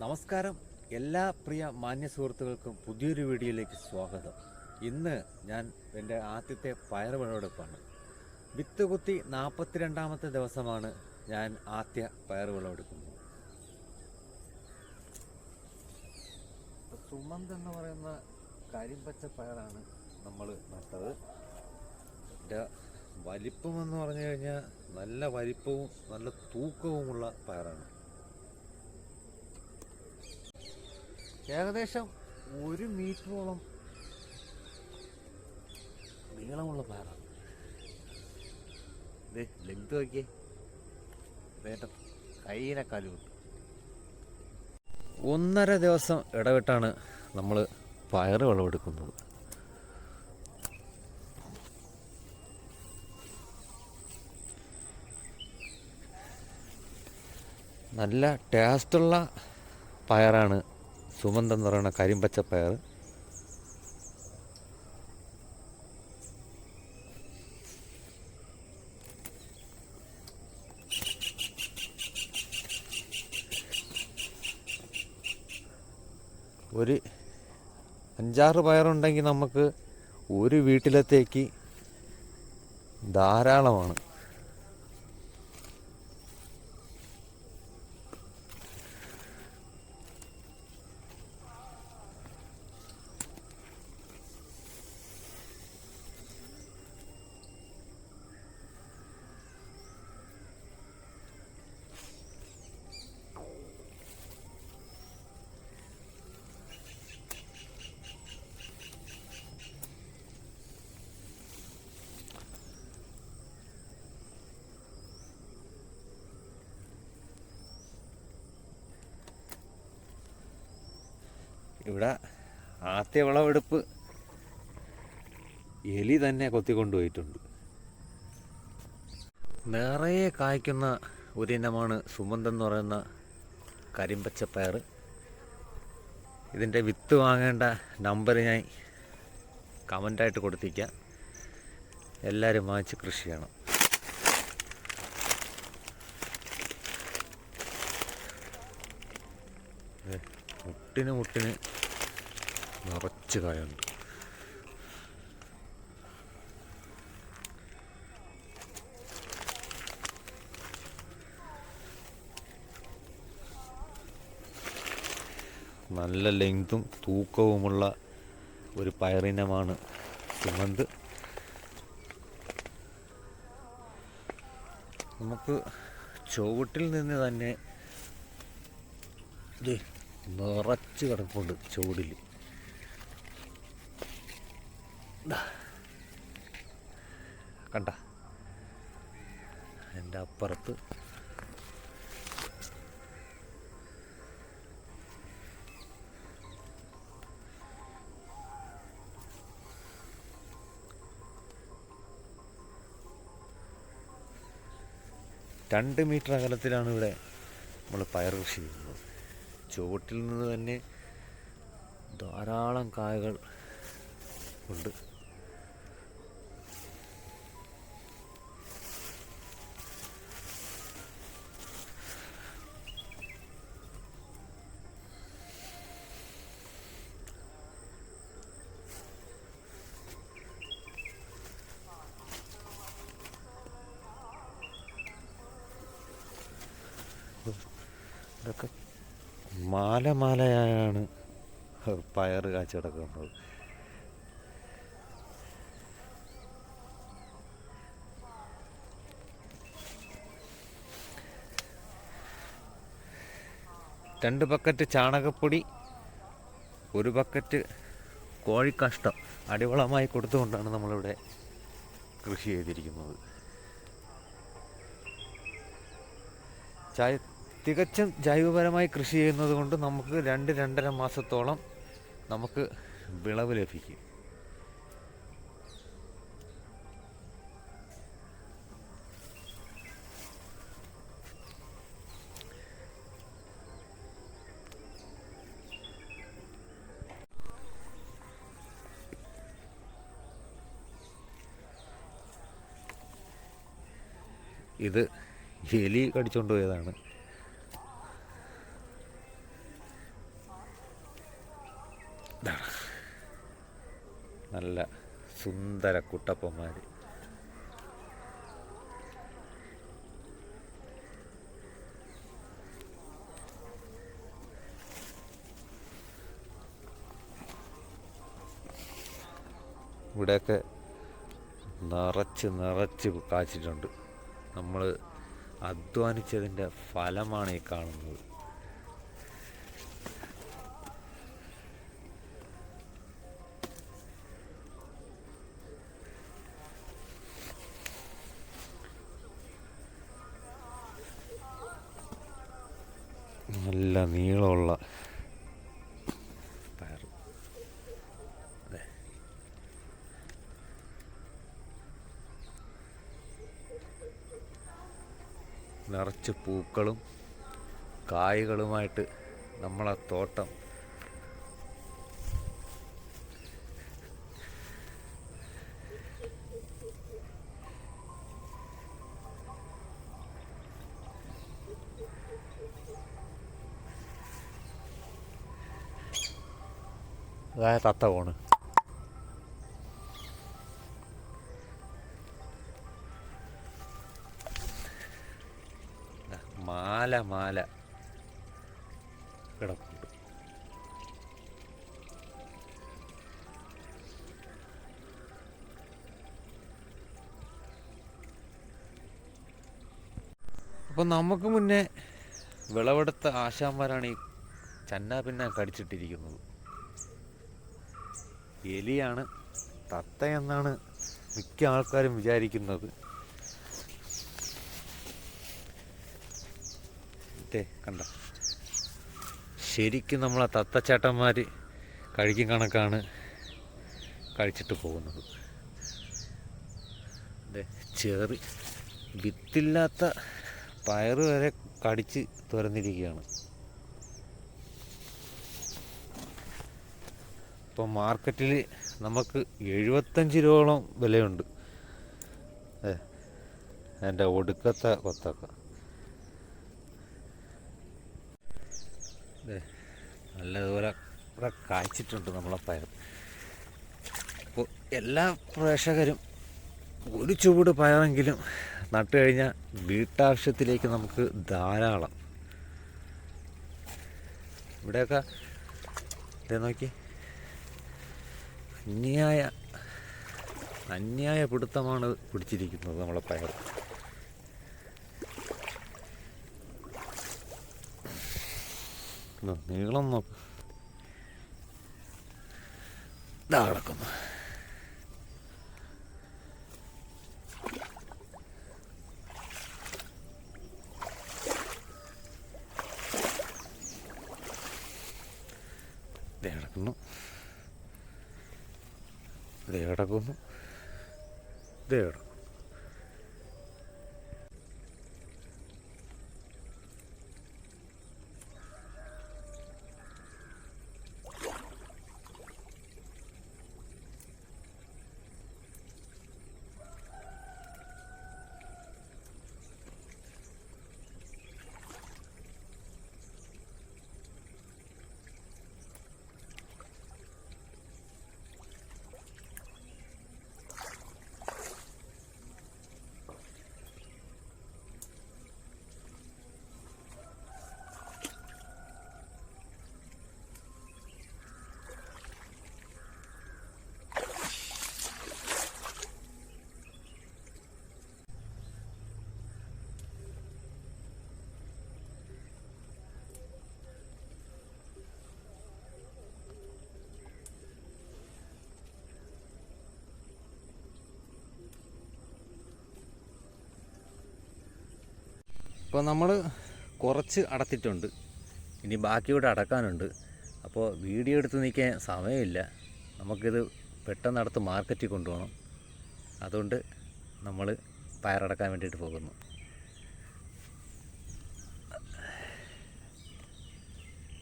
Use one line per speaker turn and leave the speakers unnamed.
നമസ്കാരം. എല്ലാ പ്രിയ മാന്യ സുഹൃത്തുക്കൾക്കും പുതിയൊരു വീഡിയോയിലേക്ക് സ്വാഗതം. ഇന്ന് ഞാൻ എന്റെ ആദ്യത്തെ പയറുവിളവെടുപ്പാണ് വിത്ത് കുത്തി നാൽപ്പത്തിരണ്ടാമത്തെ ദിവസമാണ് ഞാൻ ആദ്യ പയറുവിളവെടുക്കുന്നത് സുമന്ത് എന്ന് പറയുന്ന കരിമ്പച്ച പയറാണ് നമ്മൾ നട്ടത്. എന്റെ വലിപ്പമെന്ന് പറഞ്ഞു കഴിഞ്ഞാൽ നല്ല വലിപ്പവും നല്ല തൂക്കവുമുള്ള പയറാണ്. ഏകദേശം ഒരു മീറ്ററോളം നീളമുള്ള പാറ. ലെങ്ത് നോക്കിയേ. വേട്ട കയ്യിലെ ഉണ്ട് ഒന്നര ദിവസം ഇടവിട്ടാണ് നമ്മൾ പയറ് വിളവെടുക്കുന്നത്. നല്ല ടേസ്റ്റുള്ള പയറാണ് സുമന്ത് എന്ന് പറയുന്ന കരിമ്പച്ച പയർ ഒരു അഞ്ചാറ് പയറുണ്ടെങ്കിൽ നമുക്ക് ഒരു വീട്ടിലത്തേക്ക് ധാരാളമാണ്. ഇവിടെ ആദ്യ വിളവെടുപ്പ് എലി തന്നെ കൊത്തിക്കൊണ്ടുപോയിട്ടുണ്ട്. നിറയെ കായ്ക്കുന്ന ഒരിനമാണ് സുമന്ത് എന്ന് പറയുന്ന കരിമ്പച്ചപ്പയർ. ഇതിന്റെ വിത്ത് വാങ്ങേണ്ട നമ്പർ ഞാൻ കമന്റായിട്ട് കൊടുത്തിരിക്കാം. എല്ലാവരും വാങ്ങിച്ച് കൃഷി ചെയ്യണം. മുട്ടിന് മുട്ടിന് നിറച്ച് കായുണ്ട്. നല്ല ലെങ്തും തൂക്കവുമുള്ള ഒരു പയറിനമാണ് സുമന്ത്. നമുക്ക് ചുവട്ടിൽ നിന്ന് തന്നെ ദേ നിറച്ച് കിടപ്പുണ്ട് ചുവടിൽ കണ്ട. എന്റെ അപ്പുറത്ത്. രണ്ട് മീറ്റർ അകലത്തിലാണ് ഇവിടെ നമ്മൾ പയർ കൃഷി ചെയ്യുന്നത്. ചുവട്ടിൽ നിന്ന് തന്നെ ധാരാളം കായകൾ ഉണ്ട്. ഇതൊക്കെ മാല മാലയായാണ് പയർ കാച്ചു കിടക്കുന്നത് രണ്ട് ബക്കറ്റ് ചാണകപ്പൊടി ഒരു ബക്കറ്റ് കോഴിക്കഷ്ടം അടിവളമായി കൊടുത്തുകൊണ്ടാണ് നമ്മളിവിടെ കൃഷി ചെയ്തിരിക്കുന്നത്. ചായ തികച്ചും ജൈവപരമായി കൃഷി ചെയ്യുന്നത് കൊണ്ട് നമുക്ക് രണ്ട് രണ്ടര മാസത്തോളം നമുക്ക് വിളവ് ലഭിക്കും. ഇത് എലി കടിച്ചുകൊണ്ട് പോയതാണ്. നല്ല സുന്ദര കുട്ടപ്പന്മാർ ഇവിടെയൊക്കെ നിറച്ച് നിറച്ച് കാച്ചിട്ടുണ്ട്. നമ്മൾ അധ്വാനിച്ചതിന്റെ ഫലമാണ് ഈ കാണുന്നത് നല്ല നീളമുള്ള പയർ അതെ നിറച്ച് പൂക്കളും കായ്കളുമായിട്ട് നമ്മളെ തോട്ടം. അതായത് തത്ത പോണ്. മാല മാല. കിടപ്പുണ്ട്. അപ്പം നമുക്ക് മുന്നേ വിളവെടുത്ത ആശാന്മാരാണ് ഈ ചന്ന പിന്ന കടിച്ചിട്ടിരിക്കുന്നത്. എലിയാണ് തത്ത എന്നാണ് മിക്ക ആൾക്കാരും വിചാരിക്കുന്നത്. ദേ, കണ്ട? ശരിക്കും നമ്മളെ തത്തച്ചേട്ടന്മാർ കഴിക്കും കണക്കാണ് കഴിച്ചിട്ട് പോകുന്നത്. ചെറി വിത്തില്ലാത്ത പയറ് വരെ കടിച്ച് തുറന്നിരിക്കുകയാണ് ഇപ്പോൾ മാർക്കറ്റിൽ നമുക്ക് എഴുപത്തഞ്ച് രൂപയോളം വിലയുണ്ട്. എന്റെ ഒടുക്കത്തെ കൊത്തക്ക. നല്ലതുപോലെ ഇവിടെ കായ്ച്ചിട്ടുണ്ട് നമ്മളെ പയർ. അപ്പോൾ എല്ലാ പ്രേക്ഷകരും ഒരു ചുവട് പയറെങ്കിലും നട്ടു കഴിഞ്ഞാൽ വീട്ടാവശ്യത്തിലേക്ക് നമുക്ക് ധാരാളം. ഇവിടെയൊക്കെ ഇതേ നോക്കി. അന്യായ അന്യായ പിടുത്തമാണ് പിടിച്ചിരിക്കുന്നത് നമ്മളെ പയർ. നീളം നോക്ക് ഇതാ കിടക്കുന്നു. കിടക്കുന്നു. ദേ കിടക്കുന്നു. ദേ കിടക്കുന്നു. ഇപ്പോൾ നമ്മൾ കുറച്ച് അടത്തിട്ടുണ്ട്. ഇനി ബാക്കി ഇവിടെ അടക്കാനുണ്ട്. അപ്പോൾ വീഡിയോ എടുത്ത് നിൽക്കാൻ സമയമില്ല. നമുക്കിത് പെട്ടെന്ന് അടുത്ത് മാർക്കറ്റിൽ കൊണ്ടുപോകണം. അതുകൊണ്ട് നമ്മൾ പയറടക്കാൻ വേണ്ടിയിട്ട് പോകുന്നു.